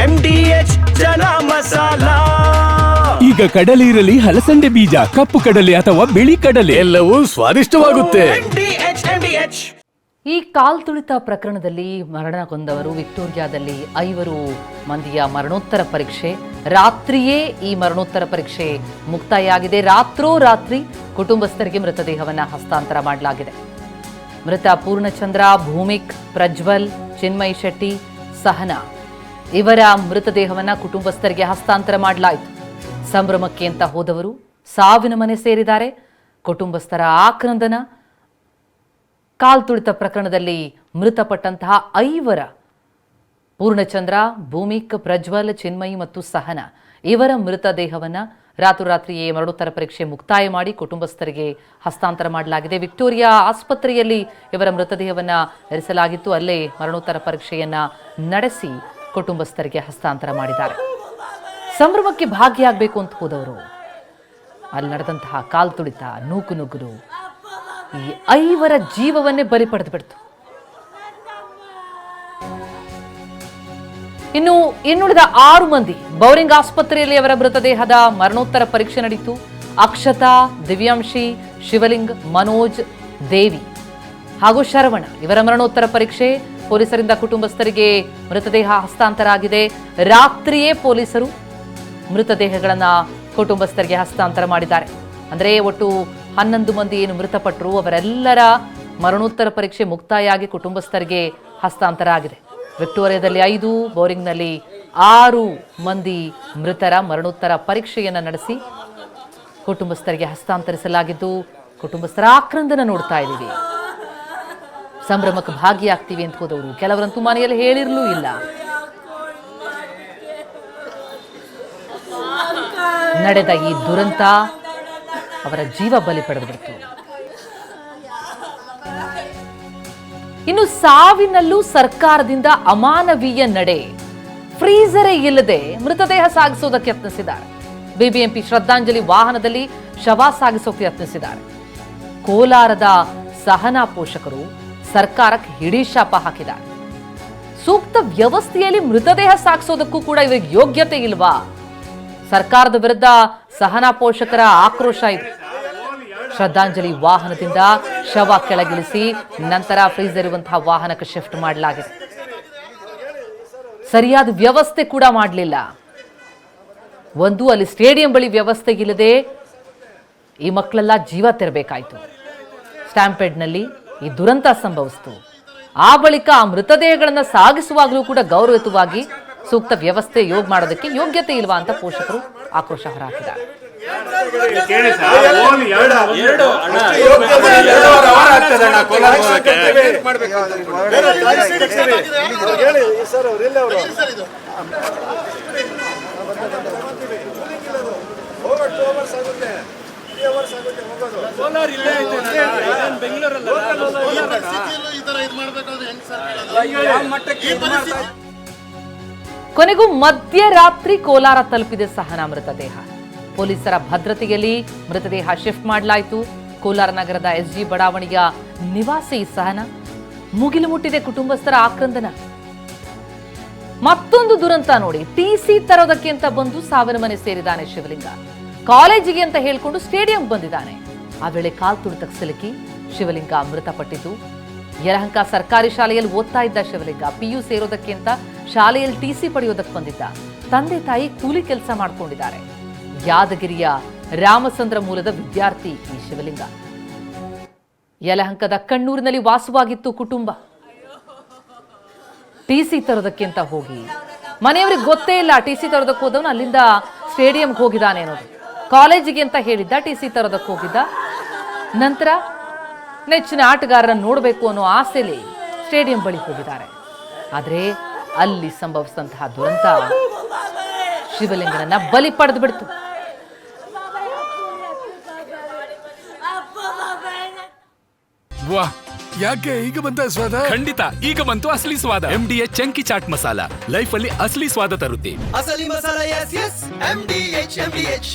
M D H ಈಗ ಕಡಲೆ ಇರಲಿ ಹಲಸಂಡೆ ಬೀಜ ಕಪ್ಪು ಕಡಲೆ ಅಥವಾ ಬಿಳಿ ಕಡಲೆ. ಎಲ್ಲವೂ ಸ್ವಾದಿಷ್ಟವಾಗುತ್ತೆ. ಈ ಕಾಲ್ ತುಳಿತ ಪ್ರಕರಣದಲ್ಲಿ ಮರಣಗೊಂಡವರು ವಿಕ್ಟೋರಿಯಾದಲ್ಲಿ ಐವರು ಮಂದಿಯ ಮರಣೋತ್ತರ ಪರೀಕ್ಷೆ. ರಾತ್ರಿಯೇ ಈ ಮರಣೋತ್ತರ ಪರೀಕ್ಷೆ ಮುಕ್ತಾಯ ಆಗಿದೆ ರಾತ್ರೋರಾತ್ರಿ ಕುಟುಂಬಸ್ಥರಿಗೆ ಮೃತದೇಹವನ್ನು ಹಸ್ತಾಂತರ ಮಾಡಲಾಗಿದೆ. ಮೃತ ಪೂರ್ಣಚಂದ್ರ ಭೂಮಿಕ್ ಪ್ರಜ್ವಲ್ ಚಿನ್ಮಯ್ ಶೆಟ್ಟಿ ಸಹನಾ. ಇವರ ಮೃತದೇಹವನ್ನು ಕುಟುಂಬಸ್ಥರಿಗೆ ಹಸ್ತಾಂತರ ಮಾಡಲಾಯಿತು. ಸಂಭ್ರಮಕ್ಕೆ ಅಂತ ಹೋದವರು ಸಾವಿನ ಮನೆ ಸೇರಿದ್ದಾರೆ. ಕುಟುಂಬಸ್ಥರ ಆಕ್ರಂದನ, ಕಾಲ್ ತುಳಿತ ಪ್ರಕರಣದಲ್ಲಿ ಮೃತಪಟ್ಟಂತಹ ಐವರ ಪೂರ್ಣಚಂದ್ರ, ಭೂಮಿಕ್, ಪ್ರಜ್ವಲ್, ಚಿನ್ಮಯಿ ಮತ್ತು ಸಹನ ಇವರ ಮೃತದೇಹವನ್ನು ರಾತ್ರೋರಾತ್ರಿಯೇ ಮರಣೋತ್ತರ ಪರೀಕ್ಷೆ ಮುಕ್ತಾಯ ಮಾಡಿ ಕುಟುಂಬಸ್ಥರಿಗೆ ಹಸ್ತಾಂತರ ಮಾಡಲಾಗಿದೆ. ವಿಕ್ಟೋರಿಯಾ ಆಸ್ಪತ್ರೆಯಲ್ಲಿ ಇವರ ಮೃತದೇಹವನ್ನು ಇರಿಸಲಾಗಿತ್ತು. ಅಲ್ಲೇ ಮರಣೋತ್ತರ ಪರೀಕ್ಷೆಯನ್ನು ನಡೆಸಿ ಕುಟುಂಬಸ್ಥರಿಗೆ ಹಸ್ತಾಂತರ ಮಾಡಿದ್ದಾರೆ. ಸಂಭ್ರಮಕ್ಕೆ ಭಾಗಿಯಾಗಬೇಕು ಅಂತ ಹೋದವರು. ಅಲ್ಲಿ ನಡೆದಂತಹ ಕಾಲ್ ತುಳಿತ, ನೂಕು ಈ ಐವರ ಜೀವವನ್ನೇ ಬಲಿ ಪಡೆದು ಬಿಡ್ತು ಇನ್ನು ಇನ್ನುಳಿದ ಆರು ಮಂದಿ ಬೌರಿಂಗ್ ಆಸ್ಪತ್ರೆಯಲ್ಲಿ ಅವರ ಮೃತದೇಹದ ಮರಣೋತ್ತರ ಪರೀಕ್ಷೆ ನಡೆಯಿತು ಅಕ್ಷತಾ, ದಿವ್ಯಾಂಶಿ, ಶಿವಲಿಂಗ್, ಮನೋಜ್, ದೇವಿ ಹಾಗೂ ಶರವಣ ಇವರ ಮರಣೋತ್ತರ ಪರೀಕ್ಷೆ ಪೊಲೀಸರಿಂದ ಕುಟುಂಬಸ್ಥರಿಗೆ ಮೃತದೇಹ ಹಸ್ತಾಂತರ ಆಗಿದೆ ರಾತ್ರಿಯೇ ಪೊಲೀಸರು ಮೃತದೇಹಗಳನ್ನ ಕುಟುಂಬಸ್ಥರಿಗೆ ಹಸ್ತಾಂತರ ಮಾಡಿದ್ದಾರೆ. ಅಂದ್ರೆ ಒಟ್ಟು ಹನ್ನೊಂದು ಮಂದಿ ಏನು ಮೃತಪಟ್ಟರು ಅವರೆಲ್ಲರ ಮರಣೋತ್ತರ ಪರೀಕ್ಷೆ ಮುಕ್ತಾಯಾಗಿ ಕುಟುಂಬಸ್ಥರಿಗೆ ಹಸ್ತಾಂತರ ಆಗಿದೆ. ವಿಕ್ಟೋರಿಯಾದಲ್ಲಿ ಐದು, ಬೋರಿಂಗ್ನಲ್ಲಿ ಆರು ಮಂದಿ ಮೃತರ ಮರಣೋತ್ತರ ಪರೀಕ್ಷೆಯನ್ನು ನಡೆಸಿ ಕುಟುಂಬಸ್ಥರಿಗೆ ಹಸ್ತಾಂತರಿಸಲಾಗಿದ್ದು ಕುಟುಂಬಸ್ಥರ ಆಕ್ರಂದನ ನೋಡ್ತಾ ಇದ್ದೀವಿ. ಸಂಭ್ರಮಕ್ಕೆ ಭಾಗಿಯಾಗ್ತೀವಿ ಅಂತ ಹೋದವರು. ಕೆಲವರಂತೂ ಮನೆಯಲ್ಲಿ ಹೇಳಿರ್ಲೂ ಇಲ್ಲ. ನಡೆದ ಈ ದುರಂತ ಅವರ ಜೀವ ಬಲಿ ಪಡೆದುಬಿಡ್ತು. ಇನ್ನು ಸಾವಿನಲ್ಲೂ ಸರ್ಕಾರದಿಂದ ಅಮಾನವೀಯ ನಡೆ ಫ್ರೀಸರೇ ಇಲ್ಲದೆ ಮೃತದೇಹ ಸಾಗಿಸೋದಕ್ಕೆ ಯತ್ನಿಸಿದ್ದಾರೆ. ಬಿಬಿಎಂಪಿ ಶ್ರದ್ಧಾಂಜಲಿ ವಾಹನದಲ್ಲಿ ಶವ ಸಾಗಿಸೋಕೆ ಯತ್ನಿಸಿದ್ದಾರೆ. ಕೋಲಾರದ ಸಹನಾ ಪೋಷಕರು ಸರ್ಕಾರಕ್ಕೆ ಹಿಡಿ ಶಾಪ ಹಾಕಿದ್ದಾರೆ. ಸೂಕ್ತ ವ್ಯವಸ್ಥೆಯಲ್ಲಿ ಮೃತದೇಹ ಸಾಗಿಸೋದಕ್ಕೂ ಕೂಡ ಇವರಿಗೆ ಯೋಗ್ಯತೆ ಇಲ್ವಾ? ಸರ್ಕಾರದ ವಿರುದ್ಧ ಸಹನಾ ಪೋಷಕರ ಆಕ್ರೋಶ ಇದೆ. ಶ್ರದ್ಧಾಂಜಲಿ ವಾಹನದಿಂದ ಶವ ಕೆಳಗಿಳಿಸಿ ನಂತರ ಫ್ರೀಜ್ ಇರುವಂತಹ ವಾಹನಕ್ಕೆ ಶಿಫ್ಟ್ ಮಾಡಲಾಗಿದೆ. ಸರಿಯಾದ ವ್ಯವಸ್ಥೆ ಕೂಡ ಮಾಡಲಿಲ್ಲ. ಒಂದು, ಅಲ್ಲಿ ಸ್ಟೇಡಿಯಂ ಬಳಿ ವ್ಯವಸ್ಥೆ ಇಲ್ಲದೆ ಈ ಮಕ್ಕಳೆಲ್ಲ ಜೀವ ತೆರಬೇಕಾಯಿತು. ಸ್ಟ್ಯಾಂಪೆಡ್ನಲ್ಲಿ ಈ ದುರಂತ ಸಂಭವಿಸಿತು. ಆ ಬಳಿಕ ಆ ಮೃತದೇಹಗಳನ್ನು ಸಾಗಿಸುವಾಗಲೂ ಕೂಡ ಗೌರವಯುತವಾಗಿ ಸೂಕ್ತ ವ್ಯವಸ್ಥೆ ಯೋಗ ಮಾಡೋದಕ್ಕೆ ಯೋಗ್ಯತೆ ಇಲ್ವಾ ಅಂತ ಪೋಷಕರು ಆಕ್ರೋಶ ಹೊರಹಾಕಿದ್ದಾರೆ. ಕೊನೆಗೂ ಮಧ್ಯರಾತ್ರಿ ಕೋಲಾರ ತಲುಪಿದೆ ಸಹನಾ ಮೃತದೇಹ. ಪೊಲೀಸರ ಭದ್ರತೆಯಲ್ಲಿ ಮೃತದೇಹ ಶಿಫ್ಟ್ ಮಾಡಲಾಯಿತು. ಕೋಲಾರ ನಗರದ ಎಸ್ಜಿ ಬಡಾವಣೆಯ ನಿವಾಸಿ ಸಹನ. ಮುಗಿಲು ಮುಟ್ಟಿದೆ ಕುಟುಂಬಸ್ಥರ ಆಕ್ರಂದನ. ಮತ್ತೊಂದು ದುರಂತ ನೋಡಿ ಟಿಸಿ ತರೋದಕ್ಕೆ ಅಂತ ಬಂದು ಸಾವಿನ ಮನೆ ಸೇರಿದ್ದಾನೆ ಶಿವಲಿಂಗ. ಕಾಲೇಜಿಗೆ ಅಂತ ಹೇಳ್ಕೊಂಡು ಸ್ಟೇಡಿಯಂ ಬಂದಿದ್ದಾನೆ. ಆ ವೇಳೆ ಕಾಲ್ ತುಳಿತಕ್ಕೆ ಸಿಲುಕಿ ಶಿವಲಿಂಗ ಮೃತಪಟ್ಟಿದ್ದು. ಯಲಹಂಕ ಸರ್ಕಾರಿ ಶಾಲೆಯಲ್ಲಿ ಓದ್ತಾ ಇದ್ದ ಶಿವಲಿಂಗ ಪಿಯು ಸೇರೋದಕ್ಕೆ ಅಂತ ಶಾಲೆಯಲ್ಲಿ ಟಿಸಿ ಪಡೆಯೋದಕ್ಕೆ ಬಂದಿದ್ದ. ತಂದೆ ತಾಯಿ ಕೂಲಿ ಕೆಲಸ ಮಾಡಿಕೊಂಡಿದ್ದಾರೆ. ಯಾದಗಿರಿಯ ರಾಮಚಂದ್ರ ಮೂಲದ ವಿದ್ಯಾರ್ಥಿ ಈ ಶಿವಲಿಂಗ. ಯಲಹಂಕದ ಕಣ್ಣೂರಿನಲ್ಲಿ ವಾಸವಾಗಿತ್ತು ಕುಟುಂಬ. ಟಿಸಿ ತರೋದಕ್ಕೆ ಅಂತ ಹೋಗಿ. ಮನೆಯವ್ರಿಗೆ ಗೊತ್ತೇ ಇಲ್ಲ, ಟಿ ಸಿ ತರೋದಕ್ಕೆ ಹೋದವನು ಅಲ್ಲಿಂದ ಸ್ಟೇಡಿಯಂಗೆ ಹೋಗಿದ್ದಾನೆ ಅನ್ನೋದು. ಕಾಲೇಜಿಗೆ ಅಂತ ಹೇಳಿದ್ದ ಟಿ ಸಿ ತರೋದಕ್ಕೆ ಹೋಗಿದ್ದ. ನಂತರ ನೆಚ್ಚಿನ ಆಟಗಾರರನ್ನು ನೋಡಬೇಕು ಅನ್ನೋ ಆಸೆಲಿ ಸ್ಟೇಡಿಯಂ ಬಳಿ ಹೋಗಿದ್ದಾರೆ. ಆದರೆ ಅಲ್ಲಿ ಸಂಭವಿಸಿದಂತಹ ದುರಂತ ಶಿವಲಿಂಗನನ್ನ ಬಲಿ ಪಡೆದು ಬಿಡ್ತು. ಯಾಕೆ ಈಗ ಬಂತ ಸ್ವಾದ? ಖಂಡಿತ ಈಗ ಬಂತು ಅಸಲಿ ಸ್ವಾದ. M D H chunky chaat masala. Life ಅಲ್ಲಿ ಅಸಲಿ ಸ್ವಾದ ತರುತ್ತೆ. ಅಸಲಿ masala S S M D H M D H